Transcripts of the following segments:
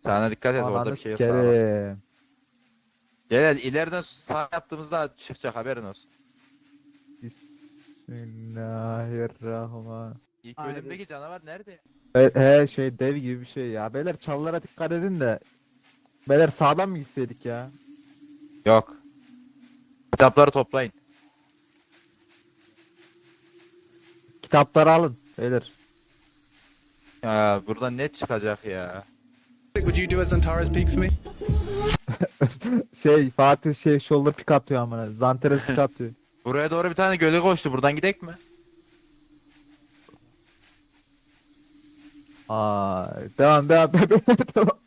Sana dikkat et orada bir şey sağ var. sikerim. Gel ileriden sağ yaptığımızda çıkacak haberin olsun. Bismillahirrahmanirrahim. İlk bölümdeki canavar nerede? E, he şey dev gibi bir şey ya. Beyler çalılara dikkat edin de. Beyler sağdan mı gitseydik ya? Yok. Kitapları toplayın. Kitapları alın beyler. Ya buradan ne çıkacak ya? Would you do a Zantares peak for me? Şey Fatih şey shoulder pick atıyor amına. Zanteres pick atıyor. Buraya doğru bir tane gölge koştu. Buradan gidek mi? Aa, devam devam devam.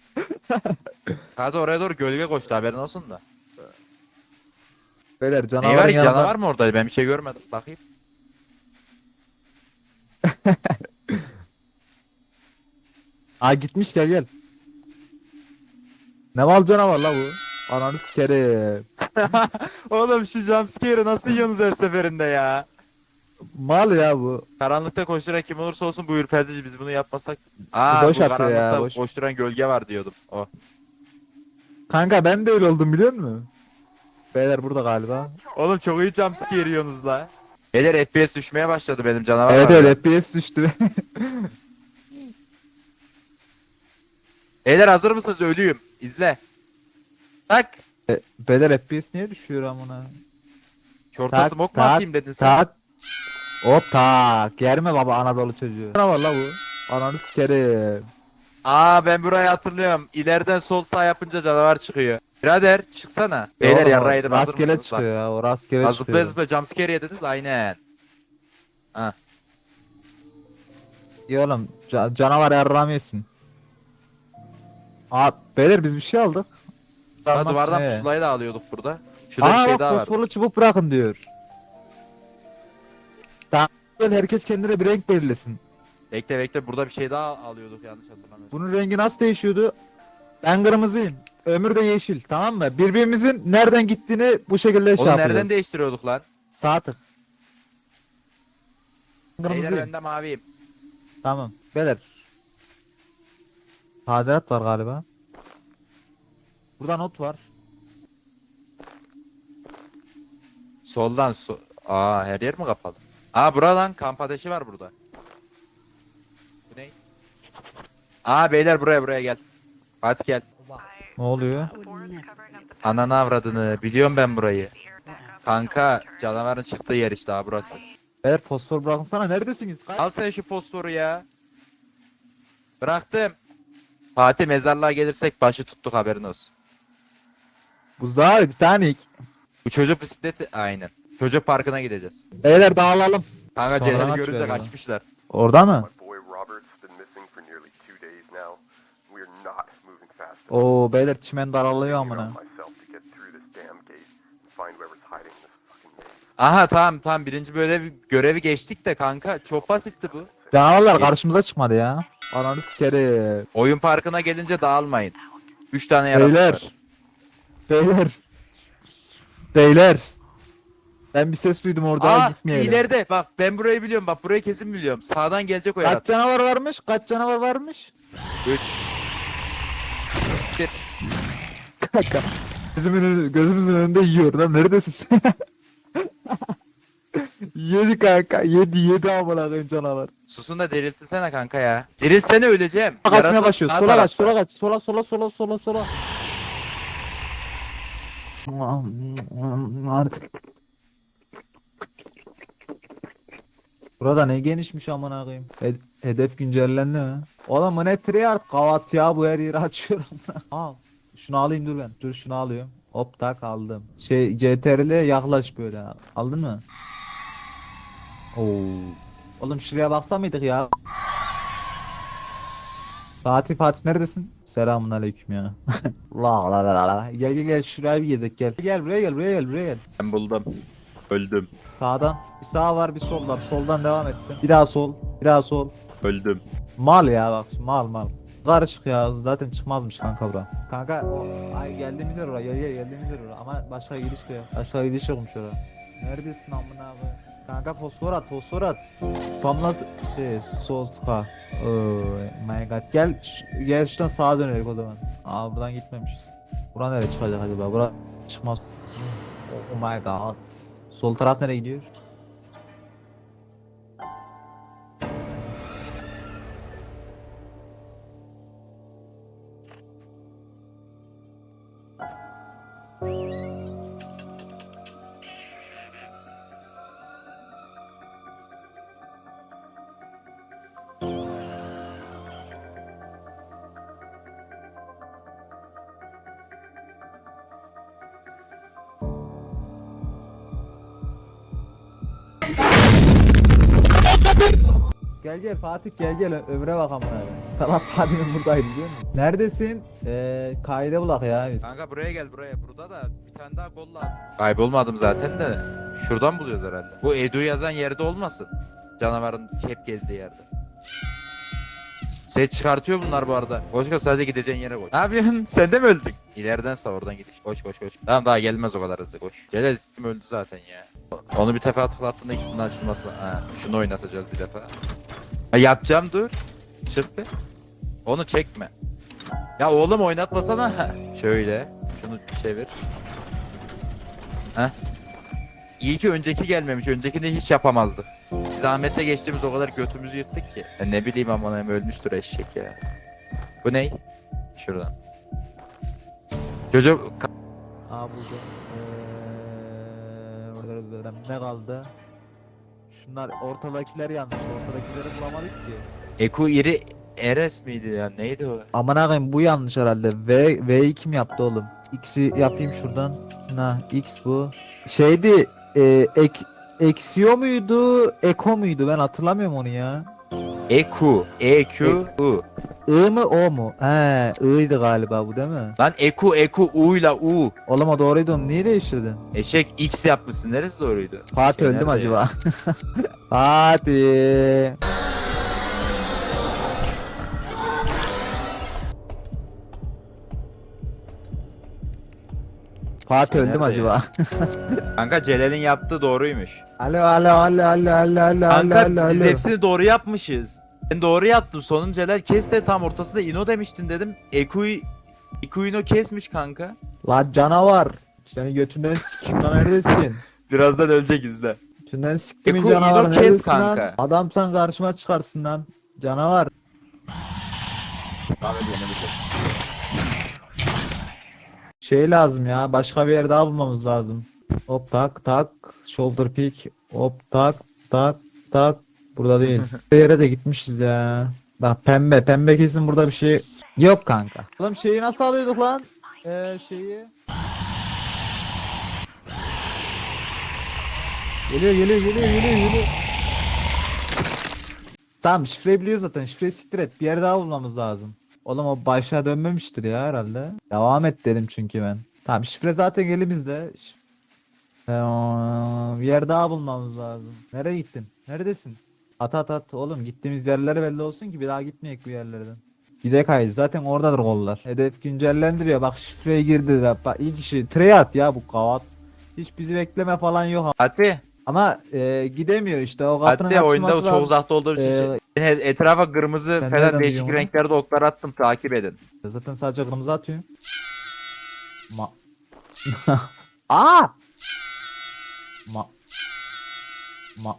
Hadi oraya doğru gölge koştu haberin olsun da. Beyler canavarın var yanından. canavar mı orada? Ben bir şey görmedim. Bakayım. Aa gitmiş gel gel. Ne mal canavar la bu? Ananı sikerim. Oğlum şu jumpscare'ı nasıl yiyorsunuz her seferinde ya? Mal ya bu. Karanlıkta koşturan kim olursa olsun bu ürpertici biz bunu yapmasak. Aa Boş bu atıyor ya, karanlıkta boş. koşturan gölge var diyordum. O. Kanka ben de öyle oldum biliyor musun? Beyler burada galiba. Oğlum çok iyi jumpscare yiyorsunuz la. Beyler FPS düşmeye başladı benim canavar Evet var ya. evet FPS düştü. Beyler hazır mısınız? Ölüyüm. İzle. Tak. E, Beyler FPS niye düşüyor amına? Şorta Tak, smoke mu tak, atayım dedin sen? Tak. Hop tak. Yerme baba Anadolu çocuğu. Ne var la bu? Ananı sikerim. Aa ben burayı hatırlıyorum. İleriden sol sağ yapınca canavar çıkıyor. Birader çıksana. Beyler Oğlum, yarra yedim hazır Rastgele mısınız? Bak. çıkıyor ya. O rastgele Ha, çıkıyor. Zıplaya zıplaya jumpscare yediniz aynen. İyi oğlum. ca- canavar yarram yesin. Aa beyler biz bir şey aldık. Ha, Parmak duvardan ne? pusulayı da alıyorduk burada. Şurada Aa bir şey bak daha var. fosforlu çubuk bırakın diyor. Tamam. Herkes kendine bir renk belirlesin. Bekle bekle burada bir şey daha alıyorduk yanlış hatırlamıyorum. Bunun rengi nasıl değişiyordu? Ben kırmızıyım. Ömür de yeşil. Tamam mı? Birbirimizin nereden gittiğini bu şekilde şey Oğlum yapacağız. nereden değiştiriyorduk lan? Sağ tık. Beyler Kırmızıyım. ben de maviyim. Tamam. Beyler. Tadilat var galiba. Burada not var. Soldan so Aa her yer mi kapalı? Aa buradan kamp ateşi var burada. Bu ne? Aa beyler buraya buraya gel. Fatih gel. Ne oluyor? Ananı avradını biliyorum ben burayı. Kanka canavarın çıktığı yer işte ha burası. Beyler fosfor bırakın sana neredesiniz? Al sen şu fosforu ya. Bıraktım. Fatih mezarlığa gelirsek başı tuttuk haberin olsun. Buzdağı Titanic. Bu çocuk bisikleti aynen. Çocuk parkına gideceğiz. Beyler dağılalım. Kanka Sonra Celal'i görünce kaçmışlar. Orada mı? My boy Robert's been missing for nearly two days now. We're not moving fast enough. Oo beyler çimen daralıyor I'm amına. myself to get through this damn gate and find whoever's hiding in this fucking maze. Aha tamam tamam birinci böyle görevi geçtik de kanka çok basitti bu. Canavarlar karşımıza çıkmadı ya. Ananı sikerim. Oyun parkına gelince dağılmayın. Üç tane yaratık Beyler. var. Beyler. Beyler. Ben bir ses duydum orada Aa gitmeyelim. ileride bak ben burayı biliyorum bak burayı kesin biliyorum. Sağdan gelecek o Kaç yaratık. canavar varmış? Kaç canavar varmış? Üç. Bir. Kanka. Gözümün, önü- gözümüzün önünde yiyor lan neredesin sen? yedi kanka yedi yedi amına koyayım canavar. Susun da diriltilsene kanka ya. Dirilsene öleceğim. Kaçmaya Yaratık başlıyor. Sola kaç, tarafta. sola kaç, sola sola sola sola sola. Burada ne genişmiş amına koyayım. Hed- hedef güncellendi mi? Oğlum bu ne triart kavat ya bu her yeri açıyorum. Al. Şunu alayım dur ben. Dur şunu alıyorum. Hop tak aldım. Şey CTRL'e yaklaş böyle. Aldın mı? Oo. Oğlum şuraya baksa mıydık ya? Fatih Fatih neredesin? Selamun aleyküm ya. la la la la. Gel gel gel şuraya bir gezek gel. Gel buraya gel buraya gel buraya gel. Ben buldum. Öldüm. Sağdan. Bir sağ var bir sol var. Soldan devam ettim. Bir daha sol. Bir daha sol. Öldüm. Mal ya bak mal mal. Karışık ya zaten çıkmazmış kanka bura. Kanka ay geldiğimiz yer oraya gel gel geldiğimiz yer oraya ama başka gidiş de yok. Başka gidiş yokmuş oraya. Neredesin amına abi? Kanka fosfor at fosfor at. Spamla şey soğutka. Oh my god. Gel gel şuradan sağa dönelim o zaman. Aa buradan gitmemişiz. Bura nereye çıkacak acaba? Bura çıkmaz. Oh my god. Sol taraf nereye gidiyor? Gel gel Fatih gel gel ömre bak amına. Salat Fatih'in buradaydı biliyor musun? Neredesin? Eee kaide bulak ya biz. Kanka buraya gel buraya. Burada da bir tane daha gol lazım. Kaybolmadım zaten de. Şuradan buluyoruz herhalde. Bu Edu yazan yerde olmasın. Canavarın hep gezdiği yerde. Set çıkartıyor bunlar bu arada. Koş koş sadece gideceğin yere koş. Ne yapıyorsun? Sen de mi öldün? İleriden sağ oradan gidiş. Koş koş koş. Tamam daha gelmez o kadar hızlı koş. Celal öldü zaten ya. Onu bir defa tıklattığında ikisinin açılmasına. Ha, şunu oynatacağız bir defa. Ha, yapacağım dur. Çık bir. Onu çekme. Ya oğlum oynatmasana. Şöyle. Şunu çevir. Heh. İyi ki önceki gelmemiş. Öncekini hiç yapamazdı. Biz Ahmet'le geçtiğimiz o kadar götümüzü yırttık ki. Ya ne bileyim hem ölmüştür eşek ya. Bu ne? Şuradan. Çocuk Aa. Eee orada ne kaldı? Şunlar ortadakiler yanlış. Ortadakileri bulamadık ki. Eku iri Eres miydi ya? Neydi o? Aman ağabeyim bu yanlış herhalde. V V'yi kim yaptı oğlum? X'i yapayım şuradan. Na X bu. Şeydi e, ek Eksiyo muydu? Eko muydu? Ben hatırlamıyorum onu ya. Eku. E Q U. I mı o mu? He, I'ydı galiba bu değil mi? Lan Eku Eku U ile U. Oğlum o doğruydu onu niye değiştirdin? Eşek X yapmışsın. Neresi doğruydu? Fatih Şey öldü mü nerede acaba? Fatih. Fatih öldü mü acaba? Kanka Celal'in yaptığı doğruymuş. alo alo alo alo alo alo Kanka alo alo. biz hepsini doğru yapmışız. Ben doğru yaptım. Sonun Celal kes de tam ortasında Ino demiştin dedim. Eku'yu Eku'yu kesmiş kanka. Lan canavar. Seni götünden sikim lan neredesin? Birazdan ölecek izle. Götünden siktimin Eko, canavar İdo kes neredesin kanka. lan? Adamsan karşıma çıkarsın lan. Canavar. Şey lazım ya. Başka bir yer daha bulmamız lazım. Hop tak tak. Shoulder pick. Hop tak tak tak. Burada değil. Bir yere de gitmişiz ya. Bak pembe. Pembe kesin burada bir şey yok kanka. Oğlum şeyi nasıl alıyorduk lan? Ee, şeyi. Geliyor geliyor geliyor geliyor geliyor. Tamam şifreyi biliyor zaten. Şifreyi siktir et. Bir yer daha bulmamız lazım. Oğlum o başa dönmemiştir ya herhalde. Devam et dedim çünkü ben. Tamam şifre zaten elimizde. Şif- Ee, bir yer daha bulmamız lazım. Nereye gittin? Neredesin? At at at. Oğlum gittiğimiz yerler belli olsun ki bir daha gitmeyek bu yerlerden. Gidek haydi. Zaten oradadır kollar. Hedef güncellendiriyor. Bak şifreye girdiler. Bak ilk işi. Trey at ya bu kavat. Hiç bizi bekleme falan yok. Ati. Ama e, gidemiyor işte o kapının Ati oyunda açılması çok lazım. uzakta olduğum için. Ee, şey- Etrafa kırmızı sen falan değişik biliyorsun onu? renklerde oklar attım takip edin. Zaten sadece kırmızı atıyorum. Ma. Aa! Ma. Ma.